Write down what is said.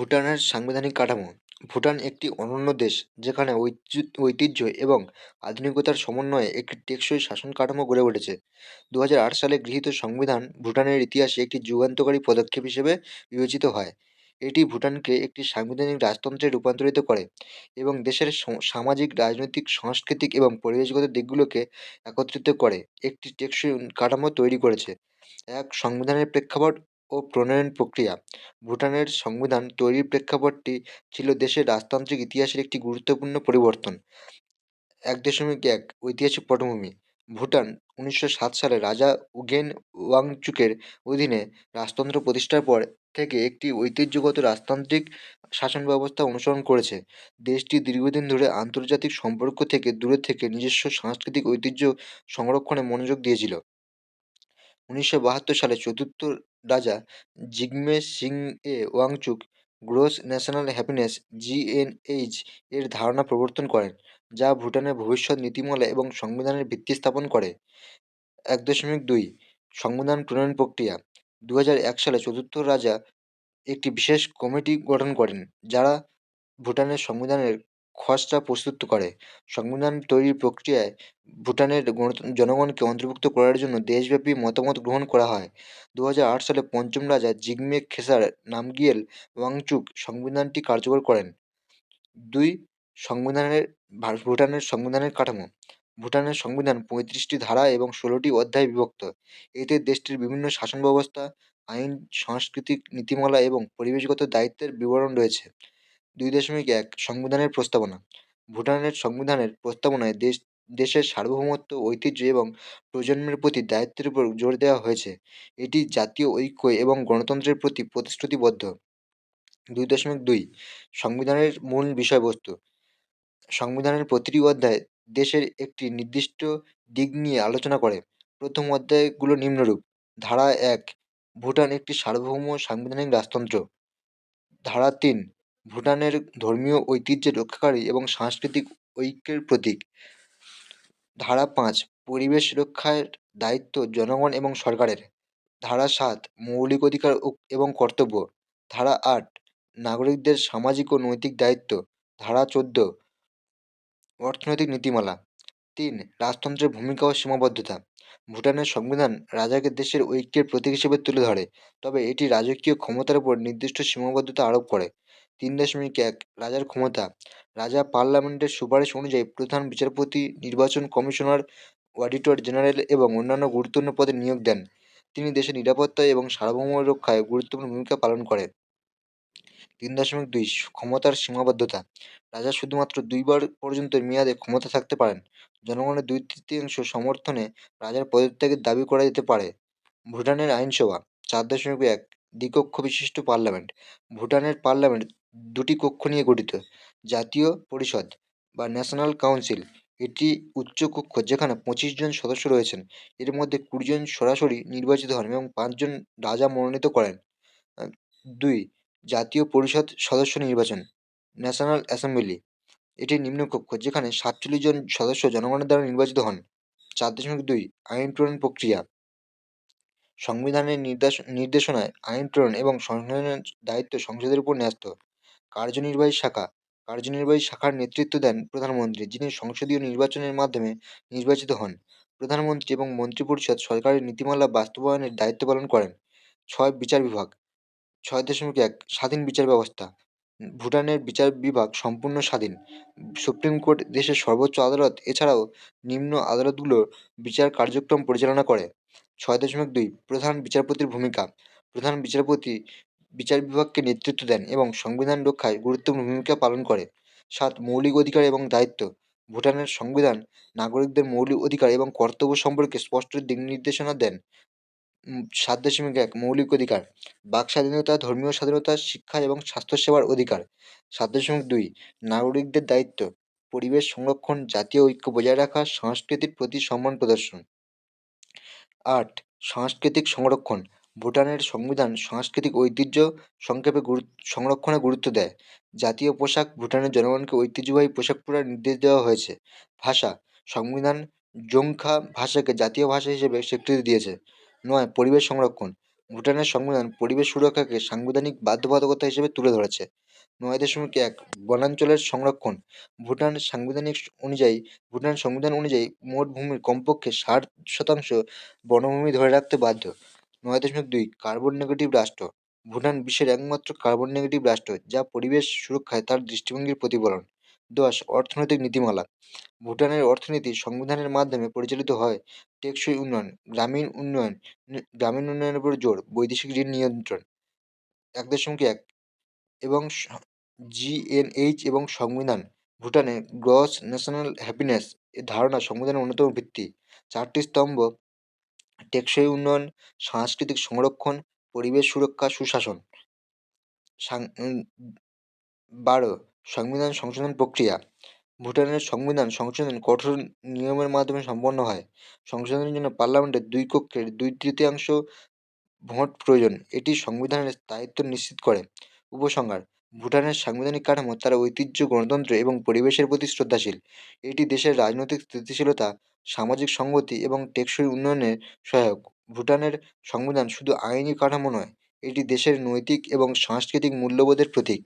ভুটানের সাংবিধানিক কাঠামো। ভুটান একটি অনন্য দেশ, যেখানে ঐতিহ্য এবং আধুনিকতার সমন্বয়ে একটি টেকসই শাসন কাঠামো গড়ে উঠেছে। দু সালে গৃহীত সংবিধান ভুটানের ইতিহাসে একটি যুগান্তকারী পদক্ষেপ হিসেবে বিবেচিত হয়। এটি ভুটানকে একটি সাংবিধানিক রাজতন্ত্রে রূপান্তরিত করে এবং দেশের সামাজিক, রাজনৈতিক, সাংস্কৃতিক এবং পরিবেশগত দিকগুলোকে একত্রিত করে একটি টেকসই কাঠামো তৈরি করেছে। এক সংবিধানের প্রেক্ষাপট ও প্রণয়ন প্রক্রিয়া। ভুটানের সংবিধান তৈরির প্রেক্ষাপটটি ছিল দেশের রাজতান্ত্রিক ইতিহাসের একটি গুরুত্বপূর্ণ পরিবর্তন। এক দশমিক এক ঐতিহাসিক পটভূমি। ভুটান উনিশশো সাত সালে রাজা উগেন ওয়াংচুকের অধীনে রাজতন্ত্র প্রতিষ্ঠার পর থেকে একটি ঐতিহ্যগত রাজতান্ত্রিক শাসন ব্যবস্থা অনুসরণ করেছে। দেশটি দীর্ঘদিন ধরে আন্তর্জাতিক সম্পর্ক থেকে দূরে থেকে নিজস্ব সাংস্কৃতিক ঐতিহ্য সংরক্ষণে মনোযোগ দিয়েছিল। উনিশশো বাহাত্তর সালে চতুর্থ রাজা Jigme Singye Wangchuck gross national happiness GNH এর ধারণা প্রবর্তন করেন, যা ভুটানের ভবিষ্যৎ নীতিমালা এবং সংবিধানের ভিত্তি স্থাপন করে। এক দশমিক দুই সংবিধান প্রণয়ন প্রক্রিয়া। দু এক সালে চতুর্থ রাজা একটি বিশেষ কমিটি গঠন করেন, যারা ভুটানের সংবিধানের খসড়া প্রস্তুত করে। সংবিধান তৈরির প্রক্রিয়ায় ভুটানের জনগণকে অন্তর্ভুক্ত করার জন্য দেশব্যাপী মতামত গ্রহণ করা হয়। দু সালে পঞ্চম রাজা জিগমে খেসার নামগিয়েল ওয়াংচুক সংবিধানটি কার্যকর করেন। দুই, সংবিধানের ভুটানের সংবিধানের কাঠামো। ভুটানের সংবিধান পঁয়ত্রিশটি ধারা এবং ষোলোটি অধ্যায়ে বিভক্ত। এতে দেশটির বিভিন্ন শাসন ব্যবস্থা, আইন, সাংস্কৃতিক নীতিমালা এবং পরিবেশগত দায়িত্বের বিবরণ রয়েছে। দুই দশমিক এক সংবিধানের প্রস্তাবনা। ভুটানের সংবিধানের প্রস্তাবনায় দেশ, দেশের সার্বভৌমত্ব, ঐতিহ্য এবং প্রজন্মের প্রতি দায়িত্বের উপর জোর দেওয়া হয়েছে। এটি জাতীয় ঐক্য এবং গণতন্ত্রের প্রতি প্রতিশ্রুতিবদ্ধ। দুই দশমিক দুই সংবিধানের মূল বিষয়বস্তু। সংবিধানের প্রতিটি অধ্যায় দেশের একটি নির্দিষ্ট দিক নিয়ে আলোচনা করে। প্রথম অধ্যায়গুলো নিম্নরূপ। ধারা এক, ভুটান একটি সার্বভৌম সাংবিধানিক রাজতন্ত্র। ধারা তিন ভুটানের ধর্মীয় ঐতিহ্যের রক্ষাকারী এবং সাংস্কৃতিক ঐক্যের প্রতীক। ধারা পাঁচ, পরিবেশ রক্ষার দায়িত্ব জনগণ এবং সরকারের। ধারা সাত, মৌলিক অধিকার এবং কর্তব্য। ধারা আট, নাগরিকদের সামাজিক ও নৈতিক দায়িত্ব। ধারা চোদ্দ, অর্থনৈতিক নীতিমালা। তিন, রাজতন্ত্রের ভূমিকা ও সীমাবদ্ধতা। ভুটানের সংবিধান রাজাকে দেশের ঐক্যের প্রতীক হিসেবে তুলে ধরে, তবে এটি রাজকীয় ক্ষমতার উপর নির্দিষ্ট সীমাবদ্ধতা আরোপ করে। তিন দশমিক এক, রাজার ক্ষমতা। রাজা পার্লামেন্টের সুপারিশ অনুযায়ী প্রধান বিচারপতি, নির্বাচন কমিশনার, অডিটর জেনারেল এবং অন্যান্য গুরুত্বপূর্ণ পদে নিয়োগ দেন। তিনি দেশের নিরাপত্তা এবং সার্বভৌম রক্ষায় গুরুত্বপূর্ণ ভূমিকা পালন করেন। তিন দশমিক দুই, ক্ষমতার সীমাবদ্ধতা। রাজা শুধুমাত্র দুইবার পর্যন্ত মেয়াদে ক্ষমতা থাকতে পারেন। জনগণের দুই তৃতীয়াংশ সমর্থনে রাজার পদত্যাগের দাবি করা যেতে পারে। ভুটানের আইনসভা, চার দশমিক এক, দ্বিকক্ষ বিশিষ্ট পার্লামেন্ট। ভুটানের পার্লামেন্ট দুটি কক্ষ নিয়ে গঠিত। জাতীয় পরিষদ বা ন্যাশনাল কাউন্সিল এটি উচ্চ কক্ষ যেখানে পঁচিশ জন সদস্য রয়েছেন। এর মধ্যে কুড়ি জন সরাসরি নির্বাচিত হন এবং পাঁচজন রাজা মনোনীত করেন। দুই, জাতীয় পরিষদ সদস্য নির্বাচন ন্যাশনাল অ্যাসেম্বলি এটি নিম্নকক্ষ যেখানে সাতচল্লিশ জন সদস্য জনগণের দ্বারা নির্বাচিত হন। চার দশমিক দুই, আইন প্রণয়ন প্রক্রিয়া সংবিধানের নির্দেশ, নির্দেশনায় আইন প্রণয়ন এবং সংশোধনের দায়িত্ব সংসদের উপর ন্যস্ত। কার্যনির্বাহী শাখা। কার্যনির্বাহী শাখার নেতৃত্ব দেন প্রধানমন্ত্রী, যিনি সংসদীয় নির্বাচনের মাধ্যমে নির্বাচিত হন। প্রধানমন্ত্রী এবং মন্ত্রিপরিষদ সরকারের নীতিমালা বাস্তবায়নের দায়িত্ব পালন করেন। ছয় বিচার বিভাগ, ছয় দশমিক এক স্বাধীন বিচার ব্যবস্থা, ভুটানের বিচার বিভাগ সম্পূর্ণ স্বাধীন। সুপ্রিম কোর্ট দেশের সর্বোচ্চ আদালত, এছাড়াও নিম্ন আদালতগুলো বিচার কার্যক্রম পরিচালনা করে। ছয় দশমিক দুই, প্রধান বিচারপতির ভূমিকা, প্রধান বিচারপতি বিচার বিভাগকে নেতৃত্ব দেন এবং সংবিধান রক্ষায় গুরুত্বপূর্ণ ভূমিকা পালন করে। সাত, মৌলিক অধিকার এবং দায়িত্ব। ভুটানের সংবিধান নাগরিকদের মৌলিক অধিকার এবং কর্তব্য সম্পর্কে স্পষ্ট দিক নির্দেশনা দেন। সাত দশমিক এক, মৌলিক অধিকার। বাক স্বাধীনতা, ধর্মীয় স্বাধীনতা, শিক্ষা এবং স্বাস্থ্যসেবার অধিকার। সাত দশমিক দুই, নাগরিকদের দায়িত্ব। পরিবেশ সংরক্ষণ, জাতীয় ঐক্য বজায় রাখা সংস্কৃতির প্রতি সম্মান প্রদর্শন। আট, সাংস্কৃতিক সংরক্ষণ। ভুটানের সংবিধান সাংস্কৃতিক ঐতিহ্য সংক্ষেপে সংরক্ষণে গুরুত্ব দেয়। জাতীয় পোশাক ভুটানের জনগণকে ঐতিহ্যবাহী পোশাক পরার নির্দেশ দেওয়া হয়েছে। ভাষা, সংবিধান জোংখা ভাষাকে জাতীয় ভাষা হিসেবে স্বীকৃতি দিয়েছে। নয়, পরিবেশ সংরক্ষণ। ভুটানের সংবিধান পরিবেশ সুরক্ষাকে সাংবিধানিক বাধ্যবাধকতা হিসেবে তুলে ধরেছে। নয় দশমিক এক, বনাঞ্চলের সংরক্ষণ। ভুটান সাংবিধানিক অনুযায়ী, ভুটান সংবিধান অনুযায়ী মোট ভূমির কমপক্ষে ষাট শতাংশ বনভূমি ধরে রাখতে বাধ্য। নয় দশমিক দুই, কার্বন নেগেটিভ রাষ্ট্র। ভুটান বিশ্বের একমাত্র কার্বন নেগেটিভ রাষ্ট্র, যা পরিবেশ সুরক্ষায় তার দৃষ্টিভঙ্গির প্রতিফলন। দশ, অর্থনৈতিক নীতিমালা। ভুটানের অর্থনীতি সংবিধানের মাধ্যমে পরিচালিত হয় টেকসই উন্নয়ন, গ্রামীণ উন্নয়ন গ্রামীণ উন্নয়নের উপর জোর, বৈদেশিক ঋণ নিয়ন্ত্রণ। এক দশমিক এক এবং জিএনএইচ এবং সংবিধান। ভুটানে গ্রস ন্যাশনাল হ্যাপিনেস এর ধারণা সংবিধানের অন্যতম ভিত্তি। চারটি স্তম্ভ টেকসই উন্নয়ন, সাংস্কৃতিক সংরক্ষণ, পরিবেশ সুরক্ষা, সুশাসন। বারো, সংবিধান সংশোধন প্রক্রিয়া। ভুটানের সংবিধান সংশোধন কঠোর নিয়মের মাধ্যমে সম্পন্ন হয়। সংশোধনের জন্য পার্লামেন্টের দুই কক্ষের দুই তৃতীয়াংশ ভোট প্রয়োজন। এটি সংবিধানের স্থায়িত্ব নিশ্চিত করে। উপসংহার ভুটানের সাংবিধানিক কাঠামো, তার ঐতিহ্য, গণতন্ত্র এবং পরিবেশের প্রতি শ্রদ্ধাশীল। এটি দেশের রাজনৈতিক স্থিতিশীলতা, সামাজিক সংগতি এবং টেকসই উন্নয়নের সহায়ক। ভুটানের সংবিধান শুধু আইনি কাঠামো নয়, এটি দেশের নৈতিক এবং সাংস্কৃতিক মূল্যবোধের প্রতীক।